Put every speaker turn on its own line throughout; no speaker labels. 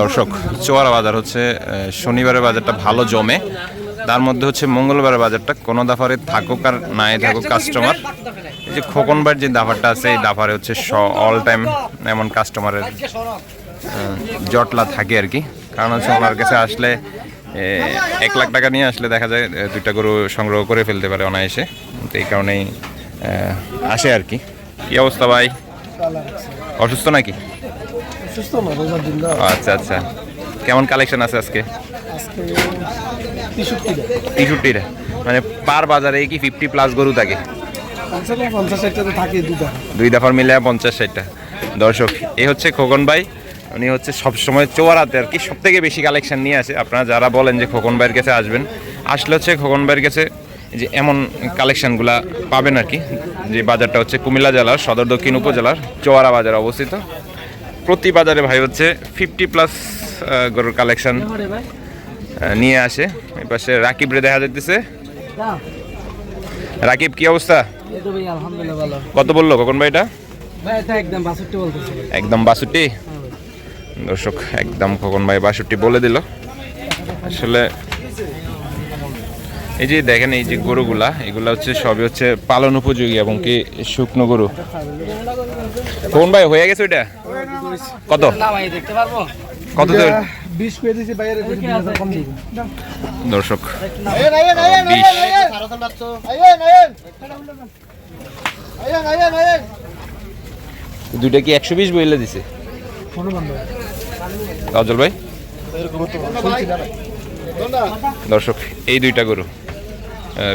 দর্শক, চোয়ারা বাজার হচ্ছে শনিবারের বাজারটা ভালো জমে। তার মধ্যে হচ্ছে মঙ্গলবারের বাজারটা কোনো দাফারে থাকুক আর নাই থাকুক কাস্টমার এই যে খোকনবার যে দাফারটা আছে, এই দাফারে হচ্ছে অল টাইম এমন কাস্টমারের জটলা থাকে আর কি। কারণ হচ্ছে ওনার কাছে আসলে এক লাখ টাকা নিয়ে আসলে দেখা যায় দুইটা গরু সংগ্রহ করে ফেলতে পারে অনায়াসে। তো এই কারণেই আসে আর কি। কি অবস্থা ভাই? অসুস্থ নাকি?
না রোজার দিন
আচ্ছা আচ্ছা। কেমন কালেকশন আছে আজকে?
আজকে তেষট্টি
তেষট্টিটা। মানে পার বাজারে কি ফিফটি প্লাস গরু থাকে? দুই দফার মিলে পঞ্চাশ ষাটটা। দর্শক এ হচ্ছে খোকন ভাই। উনি হচ্ছে সবসময় চোয়ারাতে আর কি সব থেকে বেশি কালেকশন নিয়ে আসে। আপনারা যারা বলেন যে খোকন ভাইয়ের কাছে আসবেন আসলে হচ্ছে খোকন ভাইয়ের কাছে যে এমন কালেকশনগুলা পাবেন আর কি। যে বাজারটা হচ্ছে কুমিল্লা জেলার সদর দক্ষিণ উপজেলার চোয়ারা বাজারে অবস্থিত। প্রতি বাজারে ভাই হচ্ছে ফিফটি প্লাস গরুর কালেকশন নিয়ে আসে। এই পাশে রাকিব রে দেখা যাইতেছে। রাকিব কি অবস্থা? কত বলল খোকন ভাই এটা?
একদম বাষট্টি
দর্শক একদম খোকন ভাই বাষট্টি বলে দিল। আসলে এই যে দেখেন এই যে গরুগুলা এগুলা হচ্ছে সবই হচ্ছে পালন উপযোগী এবং কি শুকনো গরু। খোকন ভাই হয়ে গেছে ওইটা? কত? কত দর্শক দুইটা কি একশো বিশ বইলে দিছে? কাজল ভাই? দর্শক, এই দুইটা গরু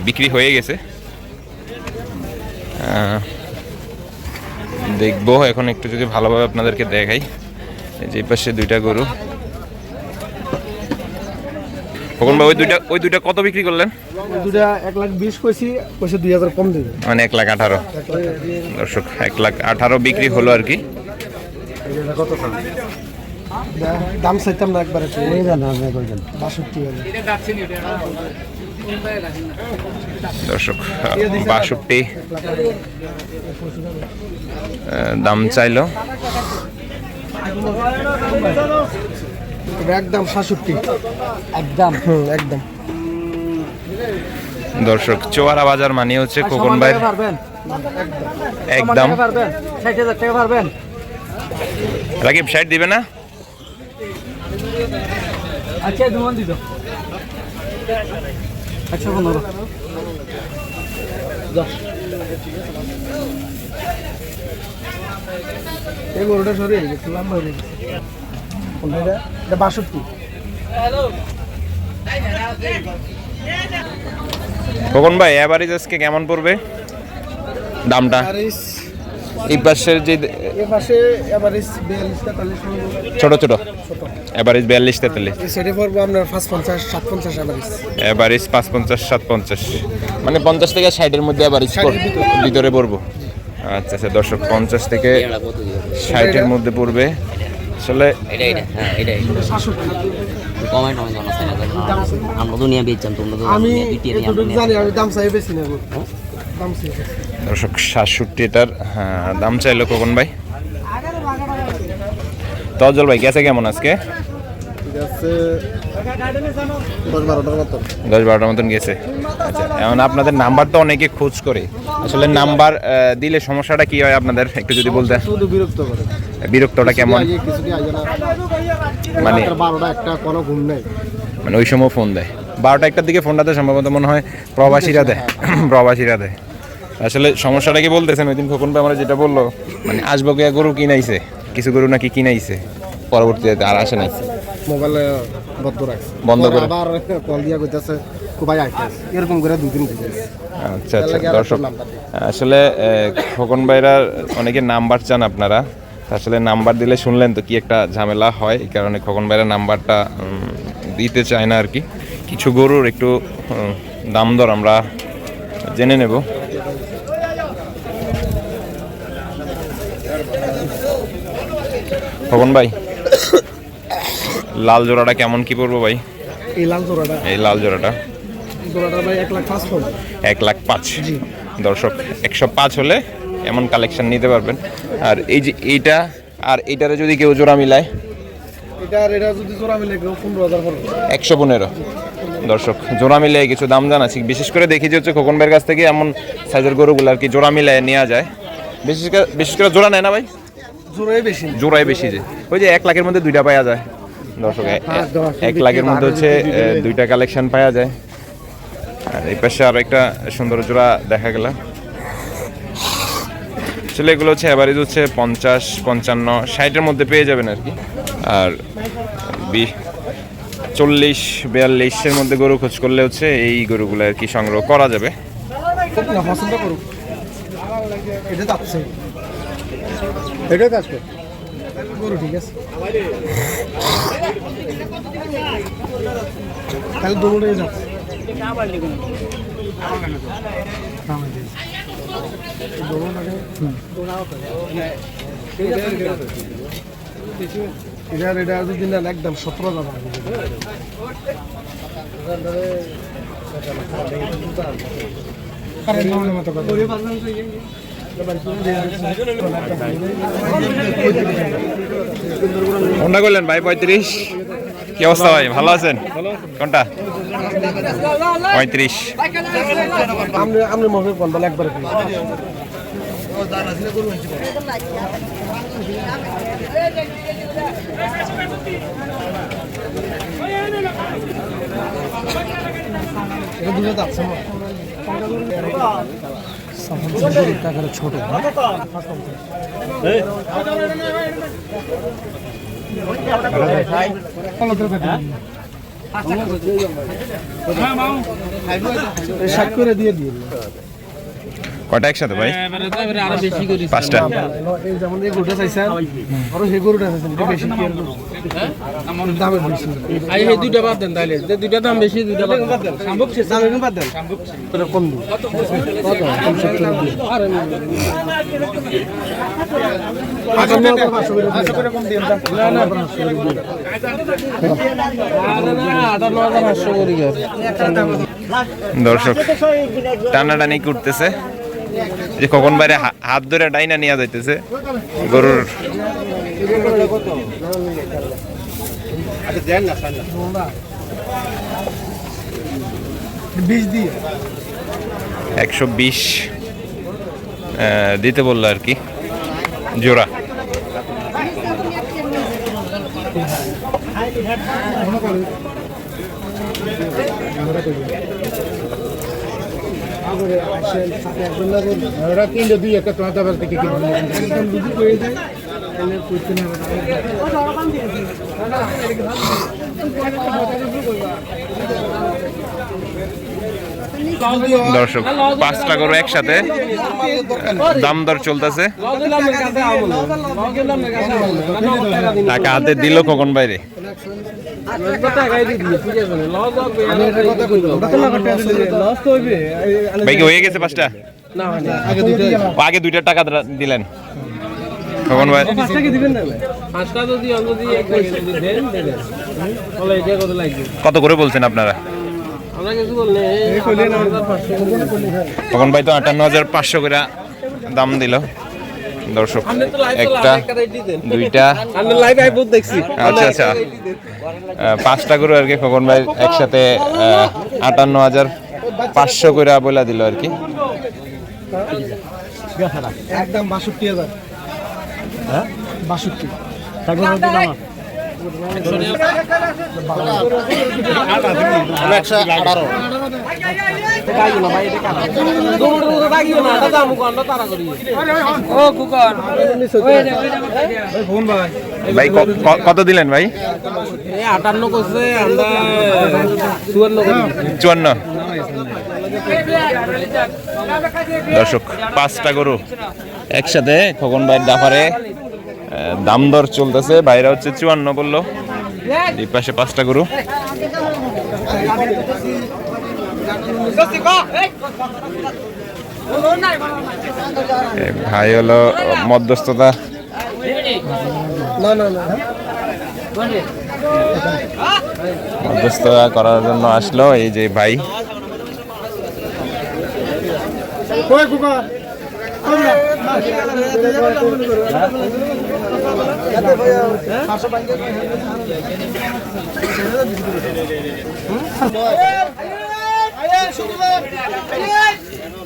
বিক্রি হয়ে গেছে। দেখব। এখন একটু যদি ভালোভাবে আপনাদেরকে দেখাই যে পাশে দুইটা গরু। ভাই ওই দুইটা ওই দুইটা কত বিক্রি করলেন?
এক লাখ বিশ কইছি কইছে দুই হাজার কম দিবে।
মানে এক লাখ আঠারো। দর্শক এক লাখ আঠারো বিক্রি হলো আর কি।
কত দাম চাইতাম না একবারে। বাষট্টি
দর্শক বাষট্টি দাম চাইলো।
একদম সাতষট্টি। একদম একদম।
দর্শক চোয়ারা বাজার মানে হচ্ছে খোকন ভাইয়ের
পারবেন।
একদম।
ষাট
রাকিব সাইড দিবে না?
আচ্ছা দিত একশো পনেরো। এই গরুটা সরে গেছে লম্বা হয়ে গেছে। কোনটা? এটা? বাষট্টি।
খোকন ভাই অ্যাভারেজ আজকে কেমন পড়বে? দামটা? এই পাশের যে
এভারেজ
ছোট ছোট? অ্যাভারেজ বিয়াল্লিশ তেতাল্লিশ?
সেটে পড়ব আপনার পাঁচ পঞ্চাশ সাত পঞ্চাশ এভারেজ
অ্যাভারেজ পাঁচ পঞ্চাশ সাত পঞ্চাশ। মানে পঞ্চাশ থেকে ষাটের মধ্যে অ্যাভারেজ ভিতরে পড়ব। আচ্ছা আচ্ছা দর্শক পঞ্চাশ থেকে ষাটের মধ্যে পড়বে। আসলে
হ্যাঁ আমরা দুনিয়া বেচতাম তোমরা তো
আমি জানি আমি দাম চাই বেশি না গরু। দাম চাই।
দর্শক সাতষট্টি এটার হ্যাঁ, দাম চাইলো কখন ভাই। তজল ভাই গেছে কেমন আজকে?
দশ বারোটার
মতন গেছে। আচ্ছা এখন আপনাদের নাম্বার তো অনেকে খোঁজ করে। আসলে নাম্বার দিলে সমস্যাটা কি হয় আপনাদের? একটু যদি বলতেন
শুধু বিরক্ত
বিরক্তটা কেমন? মানে মানে ওই সময় ফোন দেয়। বারোটা একটার দিকে ফোনটাতে সম্ভবত মনে হয় প্রবাসীরা দেয়। প্রবাসীরা দেয়। আসলে সমস্যাটা কি বলতেছেন ওই দিন খোকন ভাই আমরা যেটা বলল মানে আসব কে গরু কিনাইছে কিছু গরু নাকি কিনাইছে পরবর্তীতে আর আসে নাই।
মোবাইলে বদ্ধ রাখছে।
বন্ধ করে।
আবার কল দিয়া কইতাছে খুবাই আইতাছে। এরকম করে দুই দিন
আচ্ছা আচ্ছা দর্শক। আসলে খোকন ভাইরা অনেকে নাম্বার চান আপনারা। আসলে নাম্বার দিলে শুনলেন তো কি একটা ঝামেলা হয় এই কারণে খোকন ভাইরা নাম্বারটা দিতে চায় না আর কি। কিছু গরুর একটু দাম দর আমরা জেনে নেব। খোকন ভাই লাল জোড়াটা কেমন কি পড়ব ভাই?
এই লাল জোড়াটা।
এই লাল জোড়াটা।
জোড়াটা ভাই এক লাখ পাঁচ
এক লাখ পাঁচ। দর্শক একশো পাঁচ হলে এমন কালেকশন নিতে পারবেন। আর এই যে এইটা আর এইটারে যদি কেউ জোড়া মিলায়?
এটা আর এটা যদি জোড়া মিলে কেউ পনেরো হাজার পড়বে।
একশো পনেরো। দর্শক জোড়া মিলে কিছু দাম জানাচ্ছি। বিশেষ করে দেখি যে হচ্ছে খোকন ভাইয়ের কাছ থেকে এমন সাইজের গরুগুলো আর কি জোড়া মিলে নেওয়া যায়। বিশেষ করে বিশেষ করে জোড়া নেয় না ভাই?
জোড়াই বেশি
জোড়াই বেশি যে। ওই যে এক লাখের মধ্যে দুইটা পাওয়া যায়। দর্শক
হ্যাঁ,
এক লাখের মধ্যে হচ্ছে দুইটা কালেকশন পাওয়া যায়। আর এই পাশে আরও একটা সুন্দর জোড়া দেখা গেল। আসলে এগুলো হচ্ছে অ্যাভারেজ হচ্ছে পঞ্চাশ পঞ্চান্ন ষাটের মধ্যে পেয়ে যাবেন আর কি। আর বি- চল্লিশ বিয়াল্লিশের মধ্যে গরু খোঁজ করলে হচ্ছে এই গরুগুলো আর কি সংগ্রহ করা যাবে।
পছন্দ করুক। এটা যাচ্ছে এটা যাচ্ছে গরু ঠিক আছে। তাহলে দৌড়ে যাচ্ছে একদম সতেরো যাবে
কোনটা করলেন ভাই পঁয়ত্রিশ। কি অবস্থা ভাই? ভালো আছেন? কোনটা? পঁয়ত্রিশ।
দুটো ছোট ষাট করে দিয়ে দিয়ে
কয়টা একসাথে ভাই? পাঁচটা।
যেমন এই গরুটা চাইছেন, আরও সেই গরুটা চাইছেন বেশি কি আর গরু? দামের বেশি
আই এই দুইটা বাদ দেন তাইলে। যে দুইটা দাম বেশি দুইটা বাদ দেন। সম্ভব শেষ।
দাম বাদ দেন। এটা কম দিন। আটান্ন হাজার পাঁচশো করে দিন।
আটান্ন হাজার পাঁচশো করি
দর্শক টানাটানি করতেছে। যে কখন বাইরে হা- হাত ধরে ডাইনা নিয়ে যাইতেছে গরুর
বিশ দিয়ে
একশো বিশ দিতে বলল আর কি। জোড়া।
ওরা কিনলে দুই একটা তোমার দাবার থেকে কিনবে।
দর্শক, পাঁচটা গরু একসাথে, দাম দর চলতেছে। টাকা হাতে দিল কখন বাইরে? হয়ে গেছে পাঁচটা?
আগে দুইটা
টাকা দিলেন। কখন ভাই।
কত
করে বলছেন আপনারা?
আমরা কিছু বললে পাঁচশো
তখন ভাই তো আটান্ন হাজার পাঁচশো করে দাম দিল। দর্শক একটা দুইটা। আচ্ছা আচ্ছা। পাঁচটা করে আর কি খোকন ভাই একসাথে আটান্ন হাজার পাঁচশো করে বলে দিল আর কি।
একদম বাষট্টি হাজার। বাষট্টি।
কুকর
ভাই। ক- কত দিলেন ভাই
আটান্ন করছে আমরা চুয়ান্ন
চুয়ান্ন। দর্শক পাঁচটা গরু। একসাথে খোকন ভাইয়ের ডাফারে দাম দর চলতেছে। বাইরে হচ্ছে চুয়ান্ন বলল। এই পাশে পাঁচটা গরু। ভাই হলো মধ্যস্থতা। মধ্যস্থতা করার জন্য আসলো এই যে ভাই।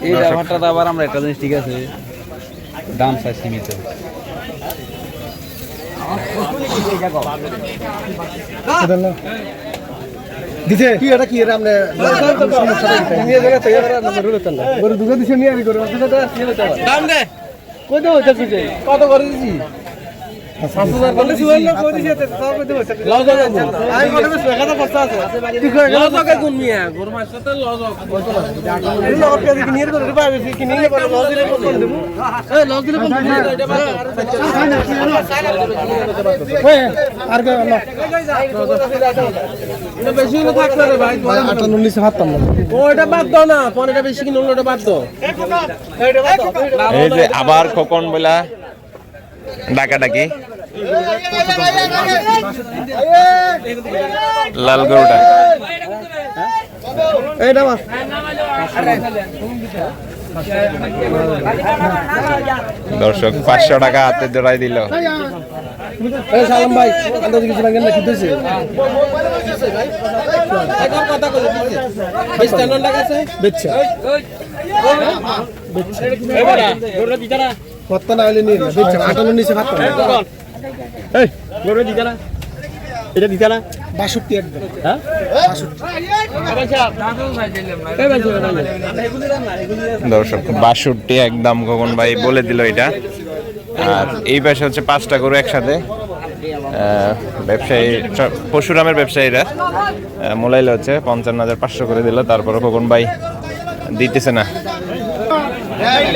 এই ব্যাপারটা তো আবার আমরা একটা জিনিস ঠিক আছে দাম চাই সীমিত
দিছে কি এটা কি এটা আপনি নিয়ে গরু দুটো দিছে নিয়ে আমি গরু
দাম দে
কই দেবো চাচি কত করে দিছি
আবার খোকন বলা ডাকা ডাকি লাল গরুটা।
এইটা মাছ
দর্শক পাঁচশো টাকা হাতে জোড়াই দিল।
এই সালাম ভাই কিছু ভাঙেন না কি দিছে
এখন কথা কই বেশ কেন টাকা আছে?
বেচছে।
এবারে গরুটা দিতা না।
কত না হইলে নিয়ে বেচছে। আটা নুলিশ
গরুটা দিতা না? এটা দিতা না?
বাষট্টি একদম।
হ্যাঁ?
দর্শক বাষট্টি একদম খোকন ভাই বলে দিল এটা। আর এই পাশে হচ্ছে পাঁচটা গরু একসাথে। ব্যবসায়ী সব পশুরামের ব্যবসায়ীরা। মোলাইলে হচ্ছে পঞ্চান্ন হাজার পাঁচশো করে দিল তারপরে খোকন ভাই দিতেছে না
একশো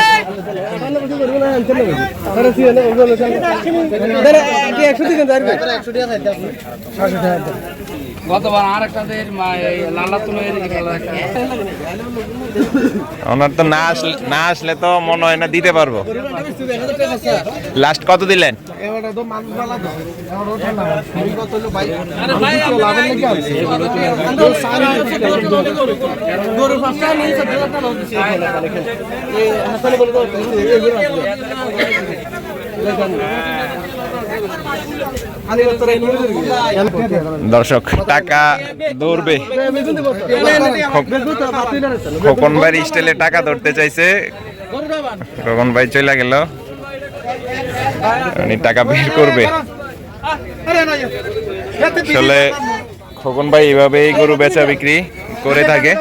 দিকে একশো টাকা
গতবার আর একটা লালা তুলে
ওনার তো না আসলে না আসলে তো মনে হয় না দিতে পারব। লাস্ট কত দিলেন?
এবারে তো মানুষ বালা তো এবারে ওঠে না আমি কত হলো ভাই লাভের লেগে আছে
গরু
দর্শক, টাকা দৌড়বে খোকন ভাই স্টাইলে টাকা ধরতে চাইছে। খোকন ভাই চলে গেল। টাকা বের করবে। আসলে খোকন ভাই এইভাবে এই গরু বেচা বিক্রি করে থাকে।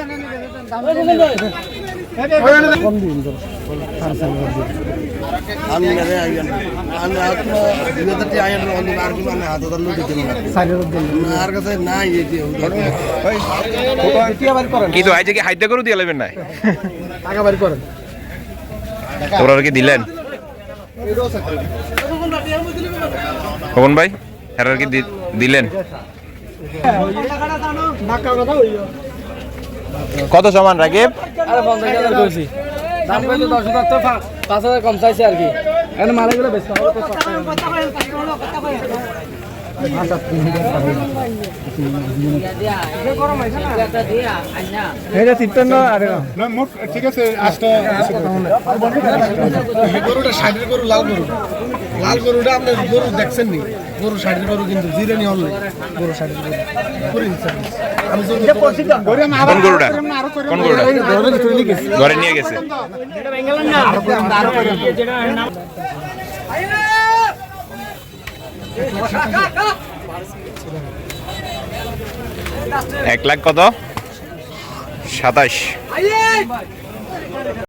কিন্তু আজ কি হাইতে গরু দিয়ে লেবেন না
টাকা বাড়ি করেন
তোরা কি দিলেন? খোকন ভাই হেরার কি দিলেন? কত সমান রাকিব?
ঠিক আছে
লাল গরুটা আপনি গরু দেখছেন নি? গরু ষাটের গরু কিন্তু জিরানি হল গরু ষাটের গরু। করে দিচ্ছি। আমি।
কোন গরুটা? কোন গরুটা? ঘরে নিয়ে গেছে। এক লাখ কত? সাতাশ।